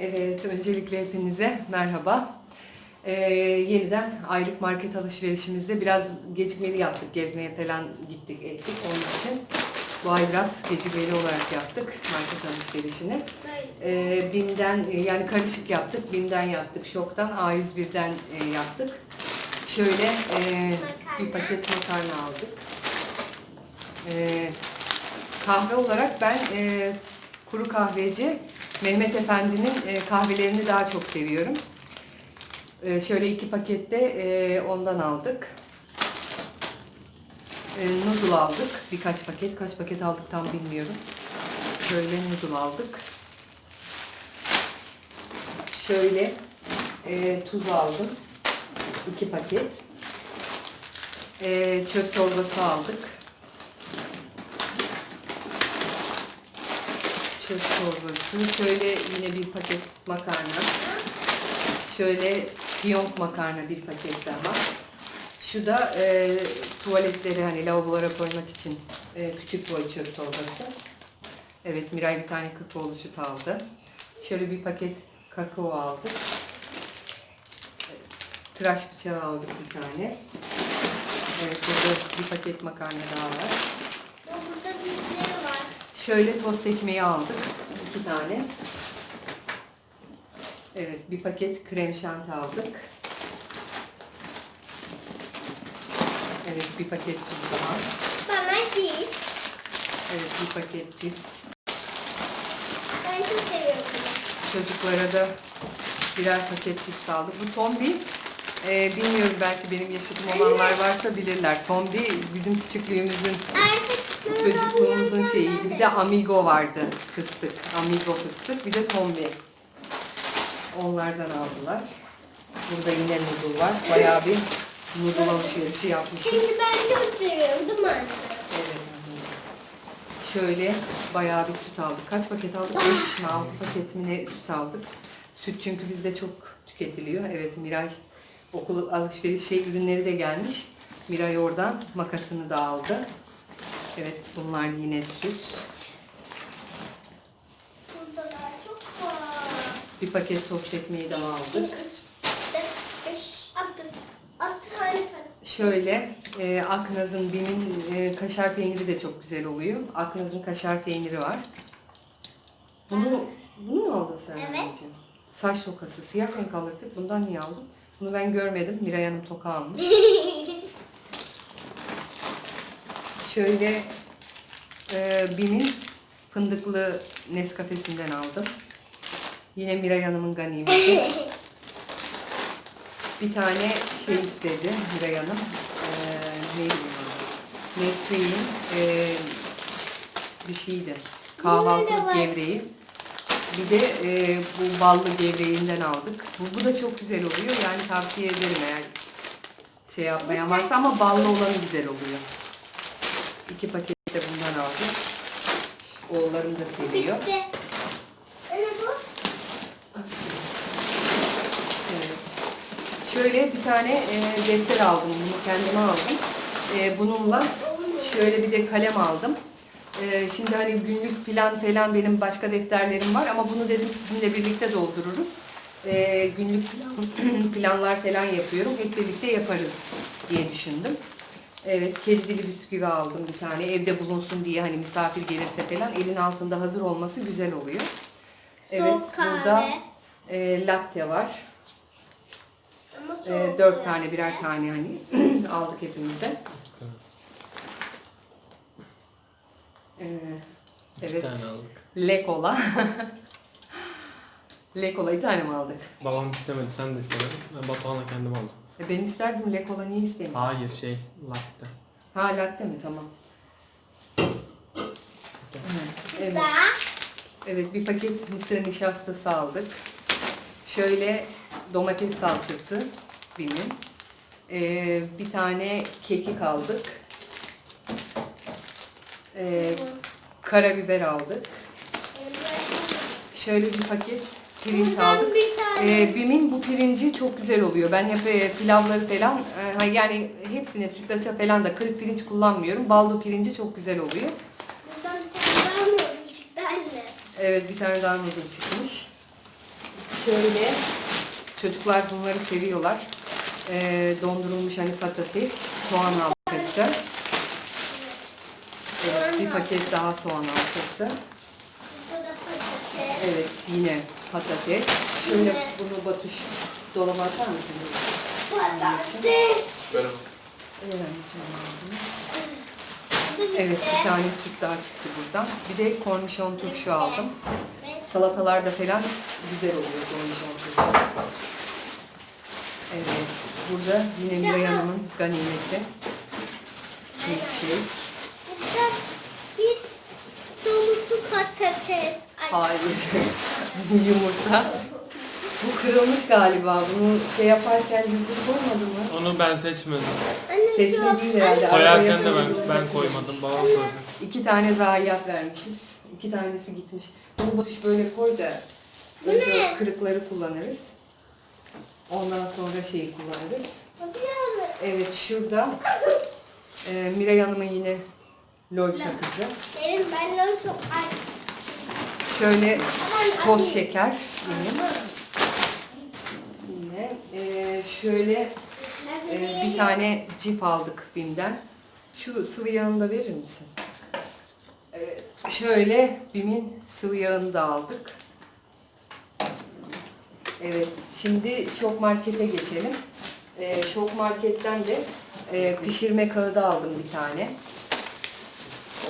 Evet, öncelikle hepinize merhaba. Ee, yeniden aylık market alışverişimizde biraz gecikmeli yaptık. Gezmeye falan gittik ettik. Onun için bu ay biraz gecikmeli olarak yaptık market alışverişini. Ee, BİM'den e, yani karışık yaptık. BİM'den yaptık. Şok'tan A101'den e, yaptık. Şöyle e, bir paket makarna aldık. Ee, kahve olarak ben e, kuru kahveci Mehmet Efendi'nin e, kahvelerini daha çok seviyorum. E, şöyle iki pakette e, ondan aldık. E, noodle aldık. Birkaç paket. Kaç paket aldık tam bilmiyorum. Şöyle noodle aldık. Şöyle tuz aldım. iki paket. E, çöp torbası aldık. Çöp çorbası. Şöyle yine bir paket makarna. Şöyle fiyonk makarna bir paket daha. Şu da e, tuvaletleri hani lavabolara koymak için e, küçük boy çöp torbası. Evet Miray bir tane kakaolu süt aldı. Şöyle bir paket kakao aldık. Tıraş bıçağı aldık bir tane. Evet burada bir paket makarna daha var. Şöyle tost ekmeği aldık. iki tane. Evet bir paket krem şanti aldık. Evet bir paket tuz daha. Bana değil. Evet bir paket cips. Ben çok seviyorum. Çocuklara da birer paket cips aldık. Bu Tombi e, bilmiyorum belki benim yaşadığım olanlar varsa bilirler. Tombi bizim küçüklüğümüzün Artık Çocukluğumuzun şeyiydi. Bir de Amigo vardı fıstık. Amigo fıstık. Bir de Tombi. Onlardan aldılar. Burada yine noodle var. Bayağı bir noodle alışverişi yapmışız. Çünkü ben çok seviyorum değil mi anne? Evet anneciğim. Şöyle bayağı bir süt aldık. Kaç paket aldık? 5 mi 6 paket mi ne süt aldık. Süt çünkü bizde çok tüketiliyor. Evet Miray okul alışveriş şey ürünleri de gelmiş. Miray oradan makasını da aldı. Evet bunlar yine süt. Burada daha çok var. Bir paket tost ekmeği daha aldık. Şöyle e, Aknaz'ın Bim'in e, kaşar peyniri de çok güzel oluyor. Aknaz'ın kaşar peyniri var. Bunu bunu mu aldın sen Evet. anneciğim? Saç tokası. Siyah renk alırdık. Bundan niye aldın? Bunu ben görmedim. Miray Hanım toka almış. Şöyle e, Bim'in fındıklı Nescafe'sinden aldım. Yine Miray Hanım'ın ganimeti. Bir tane şey istedi Miray Hanım. Ee, neydi? Nesquik'in ee, bir şeydi. Kahvaltılık gevreği. Bir de ee, bu ballı gevreğinden aldık. Bu, bu da çok güzel oluyor. Yani tavsiye ederim eğer şey yapmayan varsa ama ballı olanı güzel oluyor. İki paket de bundan aldık. Oğullarım da seviyor. Bitti. Anne bu? Evet. Şöyle bir tane e, defter aldım. Bunu kendime aldım. E, bununla şöyle bir de kalem aldım. E, şimdi hani günlük plan falan benim başka defterlerim var ama bunu dedim sizinle birlikte doldururuz. E, günlük plan, planlar falan yapıyorum. Hep birlikte yaparız diye düşündüm. Evet, kedi dili bisküvi aldım bir tane. Evde bulunsun diye hani misafir gelirse falan elin altında hazır olması güzel oluyor. Evet, Soğuk kahve. burada e, latte var. E, dört tane birer tane hani aldık hepimize. E, İki evet. tane aldık. Lekola. Lekola iki tane mi aldık? Babam istemedi, sen de istemedin. Ben Batuhan'la kendim aldım. E, ben isterdim Lekola niye istemiyorum? Hayır şey, latte. Ha latte mi? Tamam. Evet. Evet bir paket mısır nişastası aldık. Şöyle domates salçası benim. Ee, bir tane kekik aldık. Ee, karabiber aldık. Şöyle bir paket pirinç Buradan aldık. bir tane. Ee, Bim'in bu pirinci çok güzel oluyor. Ben hep e, pilavları falan e, yani hepsine sütlaça falan da kırık pirinç kullanmıyorum. Baldo pirinci çok güzel oluyor. Buradan bir tane daha mı çıktı anne? Evet bir tane daha noodle çıkmış. şöyle çocuklar bunları seviyorlar. Ee, dondurulmuş hani patates, soğan halkası. Evet, bir paket daha soğan halkası. Patates. Evet, yine patates. Şöyle bunu Batuş dolaba atar mısın? Patates. Böyle bak. Evet, bir tane süt daha çıktı buradan. Bir de kornişon turşu aldım. Salatalarda falan güzel oluyor kornişon turşu. Evet, burada yine Miray Hanım'ın ganimeti. Milkshake. Burada bir dolusu patates. Ay, Hayır, yumurta. Bu kırılmış galiba. Bunu şey yaparken yüzü koymadı mı? Onu ben seçmedim. Seçme değil herhalde. Koyarken de ben, ben koymadım. Babam koydu. İki tane zayiat vermişiz. İki tanesi gitmiş. Bunu Batuş böyle koy da önce kırıkları kullanırız. Ondan sonra şeyi kullanırız. Evet şurada e, Miray Hanım'ın yine lol sakızı. Benim ben de çok. Şöyle toz şeker yine. Yine e, şöyle e, bir tane cip aldık Bim'den. Şu sıvı yağını da verir misin? Evet. Şöyle Bim'in sıvı yağını da aldık. Evet. Şimdi şok markete geçelim. E, şok marketten de e, pişirme kağıdı aldım bir tane.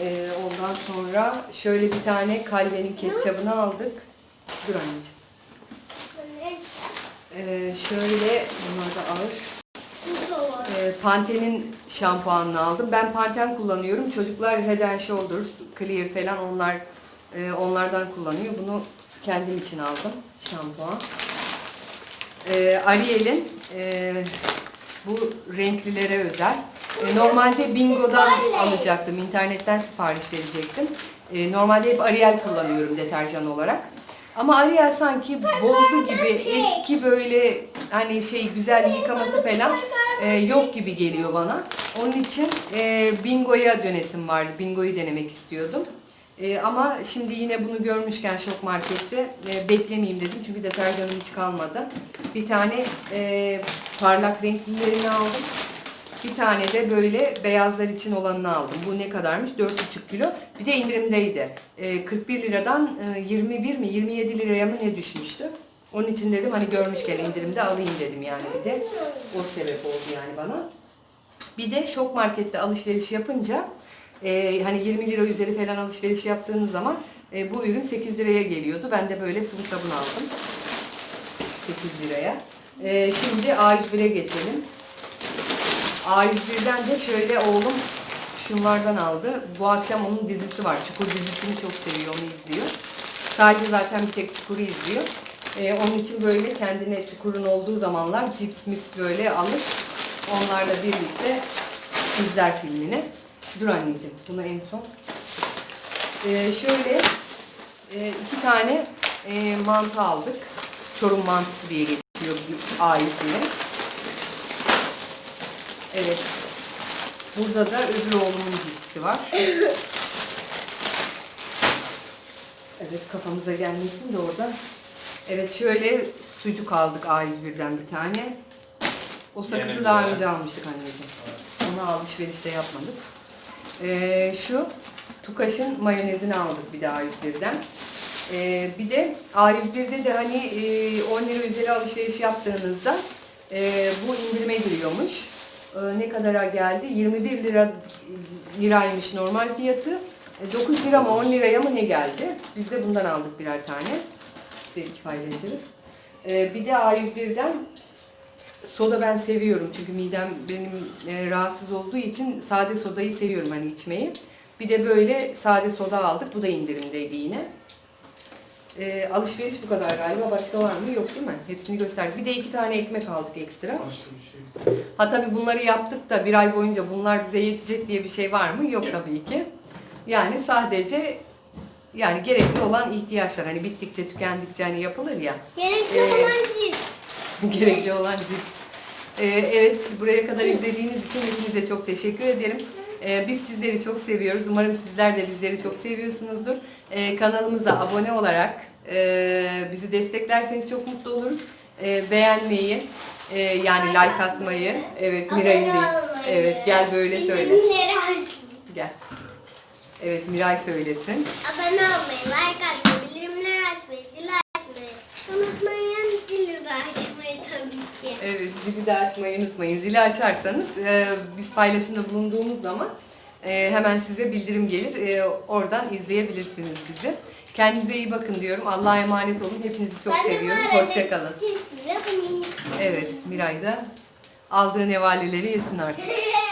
E, ondan sonra şöyle bir tane kalbenin ketçabını aldık. Dur anneciğim. E, şöyle bunlar da ağır. E, Pantene'in şampuanını aldım. Ben Pantene kullanıyorum. Çocuklar Head and Shoulders, Clear falan onlar e, onlardan kullanıyor. Bunu kendim için aldım şampuan. E, Ariel'in e, bu renklilere özel. E, normalde Bingo'dan alacaktım. internetten sipariş verecektim. E, normalde hep Ariel kullanıyorum deterjan olarak. Ama Ariel sanki bozdu gibi eski böyle hani şey güzel yıkaması falan e, yok gibi geliyor bana. Onun için Bingo'ya dönesim vardı. Bingo'yu denemek istiyordum. E, ama şimdi yine bunu görmüşken şok markette e, beklemeyeyim dedim. Çünkü deterjanım hiç kalmadı. Bir tane e, parlak renklilerini aldım. Bir tane de böyle beyazlar için olanını aldım. Bu ne kadarmış? 4,5 kilo. Bir de indirimdeydi. E, 41 liradan e, 21 mi 27 liraya mı ne düşmüştü. Onun için dedim hani görmüşken indirimde alayım dedim yani bir de. O sebep oldu yani bana. Bir de şok markette alışveriş yapınca e, hani 20 lira üzeri falan alışveriş yaptığınız zaman e, bu ürün 8 liraya geliyordu. Ben de böyle sıvı sabun aldım. 8 liraya. E, şimdi A101'e geçelim. A101'den de şöyle oğlum şunlardan aldı. Bu akşam onun dizisi var. Çukur dizisini çok seviyor, onu izliyor. Sadece zaten bir tek Çukur'u izliyor. Ee, onun için böyle kendine Çukur'un olduğu zamanlar cips mips böyle alır. Onlarla birlikte izler filmini. Dur anneciğim, bunu en son. Ee, şöyle e, iki tane e, mantı aldık. Çorum mantısı diye geçiyor A101'e. Evet. Burada da öbür oğlumun cipsi var. Evet kafamıza gelmesin de orada. Evet şöyle sucuk aldık A101'den bir tane. O sakızı Yine daha güzel. önce almıştık anneciğim. Onu alışverişte yapmadık. Ee, şu Tukaş'ın mayonezini aldık bir de A101'den. Ee, bir de A101'de de hani e, 10 lira üzeri alışveriş yaptığınızda e, bu indirime giriyormuş. E, ne kadara geldi? 21 lira liraymış normal fiyatı. E, 9 lira mı 10 liraya mı ne geldi? Biz de bundan aldık birer tane. Belki paylaşırız. E, bir de A101'den soda ben seviyorum çünkü midem benim e, rahatsız olduğu için sade sodayı seviyorum hani içmeyi. Bir de böyle sade soda aldık. Bu da indirimdeydi yine. E, alışveriş bu kadar galiba. Başka var mı? Yok değil mi? Hepsini gösterdik. Bir de iki tane ekmek aldık ekstra. Başka bir şey. Ha tabii bunları yaptık da bir ay boyunca bunlar bize yetecek diye bir şey var mı? Yok tabii ki. Yani sadece yani gerekli olan ihtiyaçlar. Hani bittikçe tükendikçe hani yapılır ya. Gerekli Ee, olan cips. gerekli olan cips. Ee, evet buraya kadar izlediğiniz için hepinize çok teşekkür ederim. Ee, biz sizleri çok seviyoruz. Umarım sizler de bizleri çok seviyorsunuzdur. Ee, kanalımıza abone olarak Ee, bizi desteklerseniz çok mutlu oluruz. Ee, beğenmeyi, e, yani like atmayı. Evet Miray'ın değil. Evet gel böyle söyle. Gel. Evet Miray söylesin. Abone olmayı, like atmayı, bildirimleri açmayı, zili açmayı unutmayın. Zili de açmayı tabii ki. Evet zili de açmayı unutmayın. Zili açarsanız e, biz paylaşımda bulunduğumuz zaman e, hemen size bildirim gelir. E, oradan izleyebilirsiniz bizi. Kendinize iyi bakın diyorum. Allah'a emanet olun. Hepinizi çok seviyoruz. Hoşçakalın. Evet Miray da aldığı nevaleleri yesin artık.